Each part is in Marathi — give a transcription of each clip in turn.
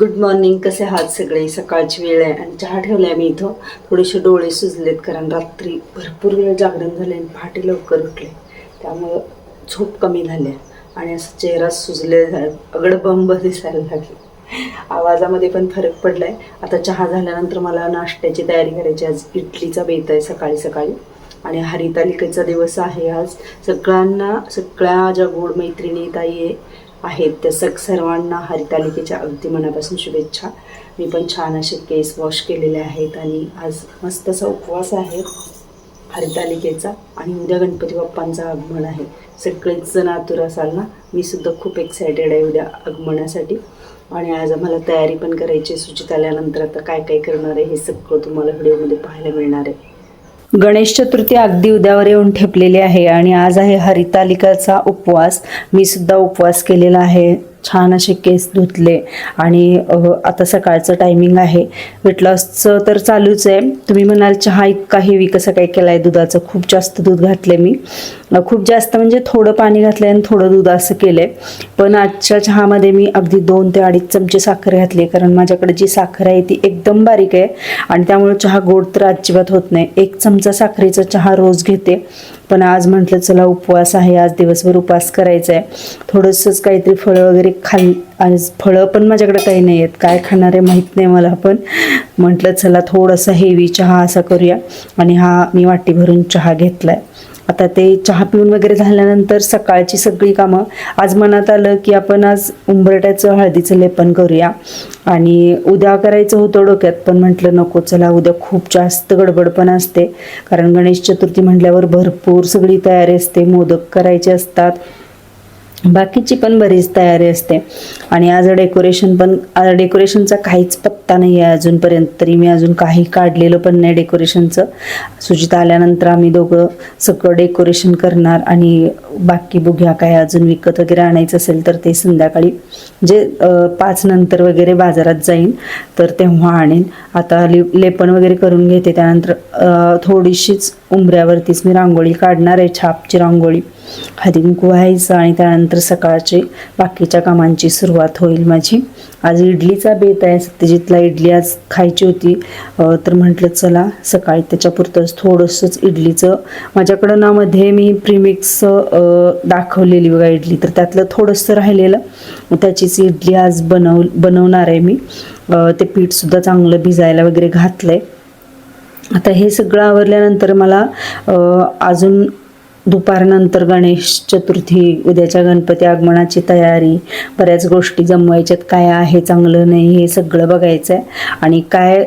गुड मॉर्निंग कसे आहात सगळे? सकाळची वेळ आहे आणि चहा ठेवलाय मी इथं. थोडेसे डोळे सुजलेत कारण रात्री भरपूर वेळ जागरण झाले आणि पहाटे लवकर उठले. त्यामुळं झोप कमी झाली आणि असं चेहरा सुजले अगडबंब दिसायला लागले. आवाजामध्ये पण फरक पडला आहे आता चहा झाल्यानंतर मला नाश्त्याची तयारी करायची आज इडलीचा बेत आहे सकाळी सकाळी. आणि हरितालिकेचा दिवस आहे आज. सगळ्यांना सगळ्या ज्या गोड मैत्रिणी ताई आहे आहेत. त्या सग सर्वांना हरितालिकेच्या अगदी मनापासून शुभेच्छा. मी पण छान असे केस वॉश केलेले आहेत आणि आज मस्त असा उपवास आहे हरितालिकेचा आणि उद्या गणपती बाप्पांचं आगमन आहे. सगळेच जण आतुर असाल ना? मी सुद्धा खूप एक्सायटेड आहे उद्या आगमनासाठी. आणि आज आम्हाला तयारी पण करायची आहे. आल्यानंतर आता काय काय करणार आहे हे सगळं तुम्हाला व्हिडिओमध्ये पाहायला मिळणार आहे. गणेश चतुर्थी अगदी उद्यावर येऊन ठेपलेली आहे आणि आज आहे हरितालिकाचा उपवास. मी सुद्धा उपवास केलेला आहे. छान असे केस धुतले. आणि आता सकाळचं टायमिंग आहे. वेट लॉसचं तर चालूच आहे. तुम्ही म्हणाल चहा इतका हेवी कसं काय केला आहे दुधाचं? खूप जास्त दूध घातले मी. खूप जास्त म्हणजे थोडं पाणी घातलं आणि थोडं दूध असं केलं आहे पण आजच्या चहामध्ये मी अगदी दोन ते अडीच चमचे साखर घातली कारण माझ्याकडे जी साखर आहे ती एकदम बारीक आहे. आणि त्यामुळे चहा गोड तर अजिबात होत नाही. एक चमचा साखरेचा चहा रोज घेते. पण आज म्हटलं चला उपवास आहे. आज दिवसभर उपवास करायचा आहे थोडंसंच काहीतरी फळं वगैरे खाल आज फळं पण माझ्याकडे काही नाही आहेत. काय खाणार आहे माहीत नाही मला पण. म्हटलं चला थोडंसं हेवी चहा असा करूया. आणि हा मी वाटी भरून चहा घेतला आहे आता ते चहा पिऊन वगैरे झाल्यानंतर सकाळची सगळी कामं. आज मनात आलं की आपण आज उंबरट्याचं हळदीचं लेपन करूया. आणि उद्या करायचं होतं डोक्यात पण म्हटलं नको चला उद्या खूप जास्त गडबड पण असते. कारण गणेश चतुर्थी म्हटल्यावर भरपूर सगळी तयारी असते मोदक करायचे असतात. बाकीची पण बरीच तयारी असते. आणि आज डेकोरेशन पण आज डेकोरेशनचा काहीच पत्ता नाही आहे अजूनपर्यंत तरी मी अजून काही काढलेलं पण नाही डेकोरेशनचं सुजिता आल्यानंतर आम्ही दोघं सगळं डेकोरेशन करणार आणि बाकी बघूया काय अजून विकत वगैरे आणायचं असेल तर ते संध्याकाळी. जे पाच नंतर वगैरे बाजारात जाईन तर तेव्हा आणेन. आता ले लेपन वगैरे करून घेते त्यानंतर थोडीशीच उंबऱ्यावरतीच मी रांगोळी काढणार आहे छापची रांगोळी. हरिंकू व्हायचं आणि त्यानंतर सकाळचे बाकीच्या कामांची सुरुवात होईल माझी. आज इडलीचा बेत आहे. सत्यजितला इडली आज खायची होती. तर म्हटलं चला सकाळी त्याच्यापुरतंच थोडंसंच इडलीचं. माझ्याकडं ना मध्ये मी प्रीमिक्स दाखवलेली बघा इडली. तर त्यातलं थोडंसं राहिलेलं. त्याचीच इडली आज बनव बनवणार आहे मी. ते पीठसुद्धा चांगलं भिजायला वगैरे घातलं आहे आता हे सगळं आवरल्यानंतर मला अजून दुपारनंतर गणेश चतुर्थी उद्याच्या गणपती आगमनाची तयारी बऱ्याच गोष्टी जमवायच्यात काय आहे चांगलं नाही हे सगळं बघायचं आहे आणि काय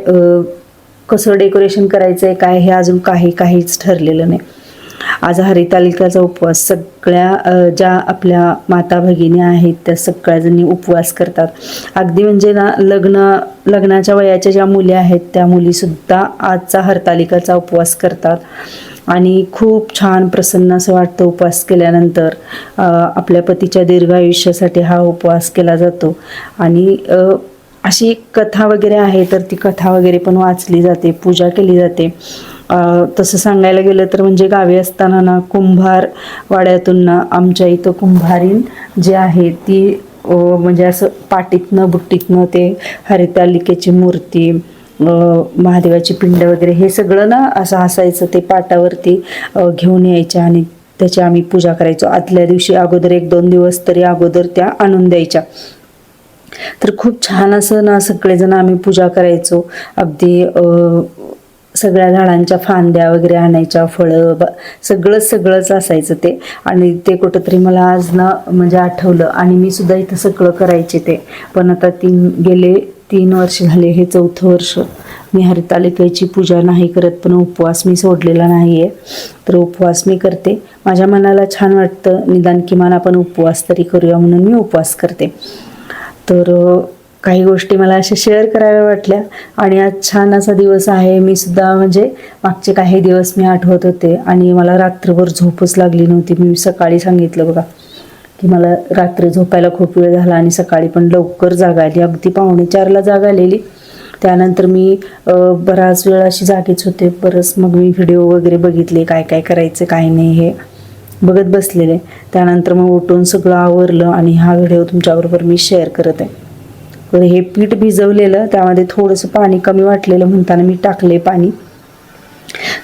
कसं डेकोरेशन करायचं आहे काय हे अजून काही काहीच ठरलेलं नाही. आज हरितालिकाचा उपवास सगळ्या ज्या आपल्या माता भगिनी आहेत त्या सगळ्याजणी उपवास करतात. अगदी म्हणजे ना लग्न लग्नाच्या वयाच्या ज्या मुली आहेत त्या मुलीसुद्धा आजचा हरतालिकाचा उपवास करतात. आणि खूप छान प्रसन्न असं वाटतं उपवास केल्यानंतर. आपल्या पतीच्या दीर्घ आयुष्यासाठी हा उपवास केला जातो. आणि अशी एक कथा वगैरे आहे तर ती कथा वगैरे पण वाचली जाते पूजा केली जाते. तसं सांगायला गेलं तर म्हणजे गावी असताना ना कुंभार वाड्यातून ना आमच्या इथं कुंभारीन जे आहे ती म्हणजे असं पाटीतनं बुट्टीतनं ते हरितालिकेची मूर्ती महादेवाची पिंड वगैरे हे सगळं ना असं असायचं ते पाटावरती घेऊन यायच्या आणि त्याची आम्ही पूजा करायचो. आदल्या दिवशी अगोदर एक दोन दिवस तरी अगोदर त्या आणून द्यायच्या. तर खूप छान असं ना सगळेजण आम्ही पूजा करायचो. अगदी सगळ्या झाडांच्या फांद्या वगैरे आणायच्या फळं ब सगळंच सगळंच असायचं ते. आणि ते कुठंतरी मला आज ना म्हणजे आठवलं. आणि मी सुद्धा इथं सगळं करायचे ते. पण आता ती गेले तीन वर्ष झाले हे चौथं वर्ष. मी हरितालिकेची पूजा नाही करत पण उपवास मी सोडलेला नाही आहे तर उपवास मी करते. माझ्या मनाला छान वाटतं निदान किमान आपण उपवास तरी करूया म्हणून मी उपवास करते. तर काही गोष्टी मला अशा शेअर कराव्या वाटल्या. आणि आज छान असा दिवस आहे. मी सुद्धा म्हणजे मागचे काही दिवस मी आठवत होते. आणि मला रात्रभर झोपच लागली नव्हती. मी सकाळी सांगितलं बघा. की मला रात्री झोपायला खूप वेळ झाला आणि सकाळी पण लवकर जाग आली. अगदी पावणे चारला जाग आलेली. त्यानंतर मी बराच वेळ अशी जागीच होते. बरंच मग मी व्हिडिओ वगैरे बघितले. काय काय करायचं काय नाही हे बघत बसलेले. त्यानंतर मग उठून सगळं आवरलं आणि हा व्हिडिओ तुमच्याबरोबर मी शेअर करत आहे. तर हे पीठ भिजवलेलं त्यामध्ये थोडंसं पाणी कमी वाटलेलं म्हणताना मी टाकले पाणी.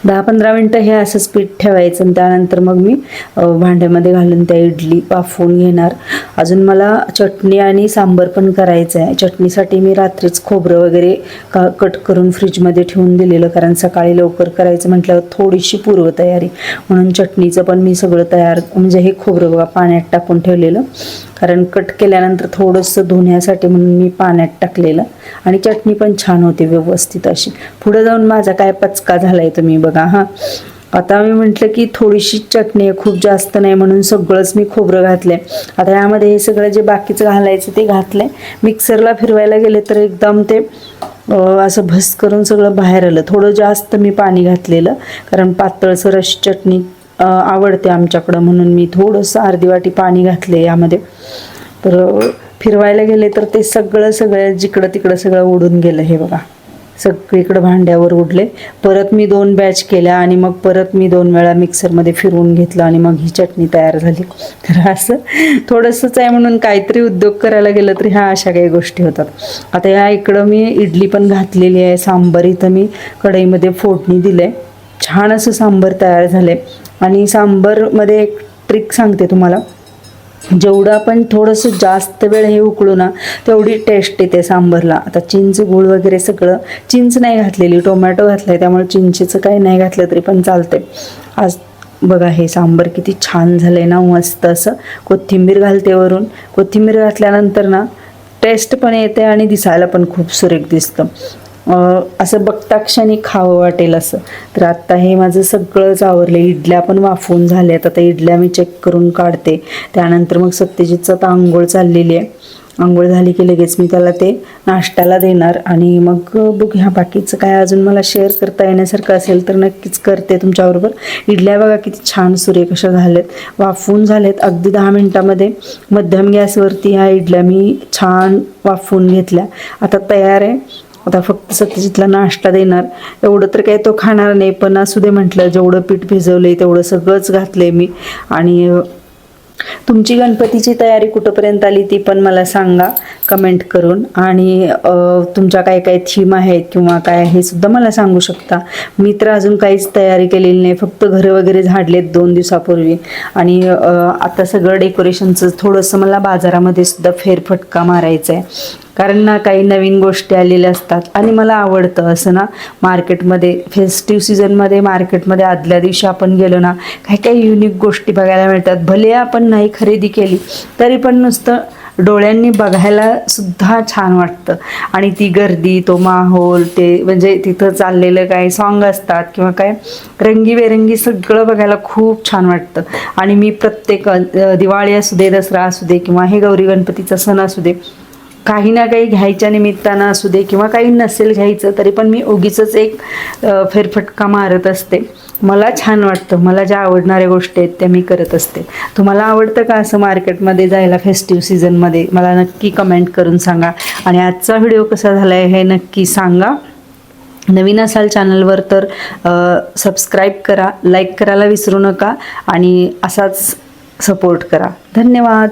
दहा पंधरा मिनटं हे असंच पीठ ठेवायचं आणि त्यानंतर मग मी भांड्यामध्ये घालून त्या इडली वाफवून घेणार. अजून मला चटणी आणि सांबर पण करायचं आहे. चटणीसाठी मी रात्रीच खोबरं वगैरे का कट करून फ्रीजमध्ये ठेवून दिलेलं कारण सकाळी लवकर करायचं म्हटल्यावर थोडीशी पूर्वतयारी. म्हणून चटणीचं पण मी सगळं तयार म्हणजे हे खोबरं बघा पाण्यात टाकून ठेवलेलं. कारण कट केल्यानंतर थोडंसं धुण्यासाठी म्हणून मी पाण्यात टाकलेलं. आणि चटणी पण छान होते व्यवस्थित अशी. पुढे जाऊन माझा काय पचका झाला आहे तुम्ही बघा हां. आता मी म्हटलं की थोडीशी चटणी आहे खूप जास्त नाही म्हणून सगळंच मी खोबरं घातलं आहे आता यामध्ये हे सगळं जे बाकीचं घालायचं ते घातलं आहे मिक्सरला फिरवायला गेले तर एकदम ते असं भस करून सगळं बाहेर आलं. थोडं जास्त मी पाणी घातलेलं कारण पातळसर अशी चटणी आवडते आमच्याकडं म्हणून मी थोडंसं अर्धी वाटी पाणी घातले यामध्ये. तर फिरवायला गेले तर ते सगळं सगळं जिकडं तिकडं सगळं उडून गेलं हे बघा. सगळीकडं भांड्यावर उडले. परत मी दोन बॅच केल्या आणि मग परत मी दोन वेळा मिक्सरमध्ये फिरवून घेतलं आणि मग ही चटणी तयार झाली. तर असं थोडंसंच आहे म्हणून काहीतरी उद्योग करायला गेलं तरी ह्या अशा काही गोष्टी होतात. आता ह्या इकडं मी इडली पण घातलेली आहे सांबर इथं मी कढईमध्ये फोडणी दिले. छान असं सांबर तयार झालं. आहे आणि सांबरमध्ये एक ट्रिक सांगते तुम्हाला. जेवढं आपण थोडंसं जास्त वेळ हे उकळू ना तेवढी टेस्ट येते सांबरला. आता चिंच गुळ वगैरे सगळं चिंच नाही घातलेली टोमॅटो घातलाय त्यामुळे चिंचेचं काही नाही घातलं तरी पण चालते आज बघा हे सांबर किती छान झालंय ना मस्त असं. कोथिंबीर घालते वरून. कोथिंबीर घातल्यानंतर ना टेस्ट पण येते आणि दिसायला पण खूप सुरेख दिसतं. असं बघता क्षणी खावं वाटेल असं. तर आत्ता हे माझं सगळंच आवरलं. इडल्या पण वाफवून झाल्यात. आता इडल्या मी चेक करून काढते. त्यानंतर मग सत्यजितचं आता आंघोळ चाललेली आहे. आंघोळ झाली की लगेच मी त्याला ते नाश्त्याला देणार. आणि मग बघ ह्या बाकीचं काय अजून मला शेअर करता येण्यासारखं असेल तर नक्कीच करते तुमच्याबरोबर. इडल्या बघा किती छान सूर्य कशा झाल्यात. वाफवून झालेत अगदी दहा मिनटामध्ये मध्यम गॅसवरती ह्या इडल्या मी छान वाफवून घेतल्या. आता तयार आहे. आता फक्त सत्यजितला नाश्ता देणार. एवढं तर काय तो खाणार नाही पण असू दे म्हटलं जेवढं पीठ भिजवलंय तेवढं सगळंच घातलंय मी. आणि तुमची गणपतीची तयारी कुठंपर्यंत आली ती पण मला सांगा कमेंट करून. आणि तुमच्या काय काय थीम आहेत किंवा काय हे सुद्धा मला सांगू शकता. मी तर अजून काहीच तयारी केलेली नाही फक्त घरं वगैरे झाडलेत दोन दिवसापूर्वी. आणि आता सगळं डेकोरेशनचं थोडंसं मला बाजारामध्ये सुद्धा फेरफटका मारायचा आहे कारण ना काही नवीन गोष्टी आलेल्या असतात. आणि मला आवडतं असं ना मार्केटमध्ये फेस्टिव्ह सीझनमध्ये मार्केटमध्ये आदल्या दिवशी आपण गेलो ना काही काही युनिक गोष्टी बघायला मिळतात. भले आपण नाही खरेदी केली तरी पण नुसतं डोळ्यांनी बघायला सुद्धा छान वाटतं. आणि ती गर्दी तो माहोल ते म्हणजे तिथं चाललेलं काय सॉन्ग असतात किंवा काय रंगीबेरंगी सगळं बघायला खूप छान वाटतं. आणि मी प्रत्येक दिवाळी असू दे दसरा असू दे किंवा हे गौरी गणपतीचा सण असू दे काही ना काही घ्यायच्या निमित्तानं असू दे किंवा काही नसेल घ्यायचं तरी पण मी उगीच एक फेरफटका मारत असते. मला छान वाटतं. मला ज्या आवडणाऱ्या गोष्टी आहेत त्या मी करत असते. तुम्हाला आवडतं का असं मार्केटमध्ये जायला फेस्टिव्ह सीझनमध्ये मला नक्की कमेंट करून सांगा. आणि आजचा व्हिडिओ कसा झाला आहे हे नक्की सांगा. नवीन असाल चॅनलवर तर सबस्क्राईब करा लाईक करायला विसरू नका आणि असाच सपोर्ट करा. धन्यवाद.